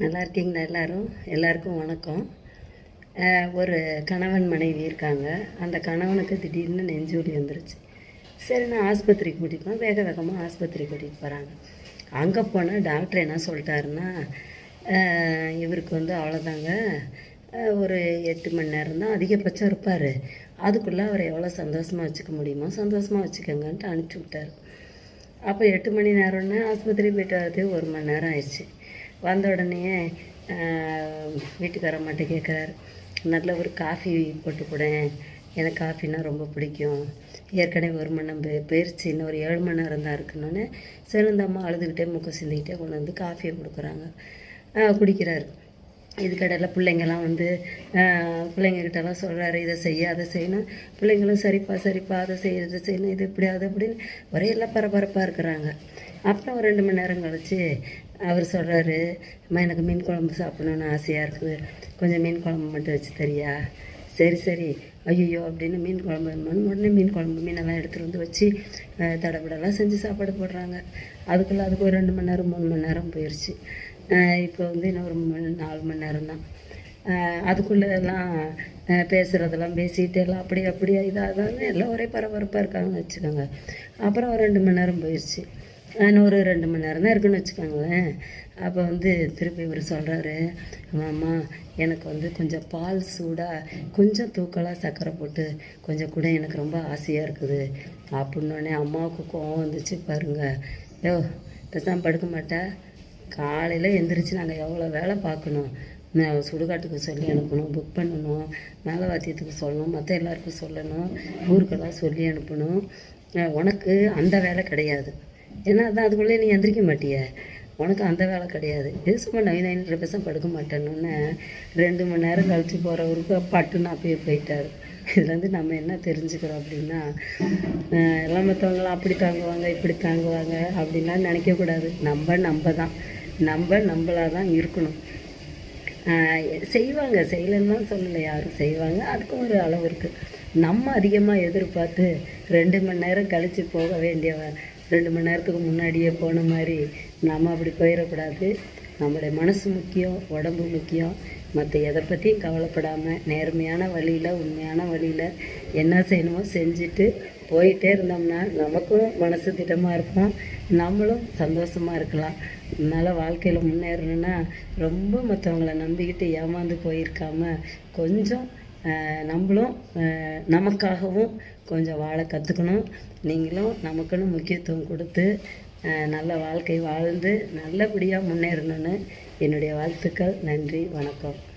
நல்லா இருக்கீங்களா எல்லோரும் எல்லாருக்கும் வணக்கம். ஒரு கணவன் மனைவி இருக்காங்க. அந்த கணவனுக்கு திடீர்னு நெஞ்சொலி வந்துருச்சு. சரி நான் ஆஸ்பத்திரிக்கு கூட்டிகிட்டு போனேன் வேக வேகமாக ஆஸ்பத்திரி கூட்டிகிட்டு போகிறாங்க அங்கே போனால் டாக்டர் என்ன சொல்லிட்டாருன்னா இவருக்கு வந்து அவ்வளோதாங்க ஒரு எட்டு மணி நேரம் தான் அதிகபட்சம் இருப்பார். அதுக்குள்ளே அவரை எவ்வளோ சந்தோஷமாக வச்சுக்க முடியுமோ சந்தோஷமாக வச்சுக்கோங்கன்ட்டு அனுப்பிச்சி விட்டாரு. அப்போ எட்டு மணி நேரம்னா ஆஸ்பத்திரி போயிட்டு வரது ஒரு மணி நேரம் ஆயிடுச்சு. வந்த உடனே வீட்டுக்கார மட்டும் கேட்குறாரு நல்ல ஒரு காஃபி போட்டு கொடேன் எனக்கு காஃபின்னா ரொம்ப பிடிக்கும். ஏற்கனவே ஒரு மணி நேரம் போய் இன்னும் ஒரு ஏழு மணி நேரம் தான் இருக்குன்னு சரி அம்மா அழுதுகிட்டே முக்கம் சிந்திக்கிட்டே கொண்டு வந்து காஃபியை கொடுக்குறாங்க. குடிக்கிறாரு. இதுக்கடையில் பிள்ளைங்கெல்லாம் வந்து பிள்ளைங்கக்கிட்டலாம் சொல்கிறாரு இதை செய்ய அதை செய்யணும். பிள்ளைங்களும் சரிப்பா சரிப்பா அதை செய்ய இதை செய்யணும் இது இப்படி அது அப்படின்னு ஒரே எல்லாம் பரபரப்பாக இருக்கிறாங்க. அப்புறம் ஒரு ரெண்டு மணி நேரம் கழிச்சு அவர் சொல்கிறாரு அம்மா எனக்கு மீன் குழம்பு சாப்பிடணுன்னு ஆசையாக இருக்குது கொஞ்சம் மீன் குழம்பு மட்டும் வச்சு தரியா? சரி சரி. ஐயோ அப்படின்னு மீன் குழம்பு வேணுமான்னு உடனே மீன் குழம்பு மீனெல்லாம் எடுத்துகிட்டு வந்து வச்சு தடபடெல்லாம் தடபடலாம் செஞ்சு சாப்பாடு போடுறாங்க. அதுக்குள்ளே அதுக்கு ஒரு ரெண்டு மணி நேரம் மூணு மணி நேரம் போயிடுச்சு இப்போ வந்து இன்னும் ஒரு நாலு மணி நேரம் தான் அதுக்குள்ளே எல்லாம் பேசுகிறதெல்லாம் பேசிகிட்டு எல்லாம் அப்படி அப்படியே இதாக எல்லாம் ஒரே பரபரப்பாக இருக்காங்கன்னு வச்சுக்கோங்க. அப்புறம் ஒரு ரெண்டு மணி நேரம் போயிடுச்சு நான் ஒரு ரெண்டு மணி நேரம் தான் இருக்குன்னு வச்சுக்கோங்களேன். அப்போ வந்து திருப்பி இவர் சொல்கிறாரு அம்மா எனக்கு வந்து கொஞ்சம் பால் சூடாக கொஞ்சம் தூக்கலாக சர்க்கரை போட்டு கொஞ்சம் கூட எனக்கு ரொம்ப ஆசையாக இருக்குது. அப்படின்னோடனே அம்மாவுக்கு கோவம் வந்துச்சு பாருங்க யோ பேசாமல் படுக்க மாட்டேன் காலையில் எந்திரிச்சு நாங்கள் எவ்வளோ வேலை பார்க்கணும். நான் சுடுகாட்டுக்கு சொல்லி அனுப்பணும் புக் பண்ணணும் மேலே வாத்தியத்துக்கு சொல்லணும் மற்ற எல்லாருக்கும் சொல்லணும் ஊருக்கெல்லாம் சொல்லி அனுப்பணும். உனக்கு அந்த வேலை கிடையாது. ஏன்னா அதான் அதுக்குள்ளே நீ எந்திரிக்க மாட்டிய. உனக்கு அந்த வேலை கிடையாது. இது சும்மா நைன் நைன் பேச படுக்க மாட்டேன்னு ரெண்டு மணி நேரம் கழித்து போகிறவருக்கு பட்டுன்னு அப்பயே போயிட்டார். இதுலேருந்து நம்ம என்ன தெரிஞ்சுக்கிறோம் அப்படின்னா எல்லாம் மற்றவங்களாம் அப்படி தாங்குவாங்க இப்படி தாங்குவாங்க அப்படின்லாம் நினைக்கக்கூடாது நம்ம நம்ம தான். நம்ம நம்மளாக தான் இருக்கணும். செய்வாங்க. செய்யலைன்னு தான் சொல்லலை யாரும். செய்வாங்க. அதுக்கும் ஒரு அளவு இருக்குது நம்ம அதிகமாக எதிர்பார்த்து ரெண்டு மணி நேரம் கழித்து போக வேண்டியவன் ரெண்டு மணி நேரத்துக்கு முன்னாடியே போன மாதிரி நம்ம அப்படி போயிடக்கூடாது. நம்மளுடைய மனசு முக்கியம் உடம்பு முக்கியம். மற்ற எதை பற்றியும் கவலைப்படாமல் நேர்மையான வழியில் உண்மையான வழியில் என்ன செய்யணுமோ செஞ்சுட்டு போயிட்டே இருந்தோம்னா நமக்கும் மனசு திட்டமாக இருக்கும். நம்மளும் சந்தோஷமாக இருக்கலாம். அதனால் வாழ்க்கையில் முன்னேறணும்னா ரொம்ப மற்றவங்கள நம்பிக்கிட்டு ஏமாந்து போயிருக்காம கொஞ்சம் நம்மளும் நமக்காகவும் கொஞ்சம் வாழ கற்றுக்கணும் நீங்களும் நமக்குன்னு முக்கியத்துவம் கொடுத்து நல்ல வாழ்க்கை வாழ்ந்து நல்லபடியாக முன்னேறணும்னு என்னுடைய வாழ்த்துக்கள். நன்றி வணக்கம்.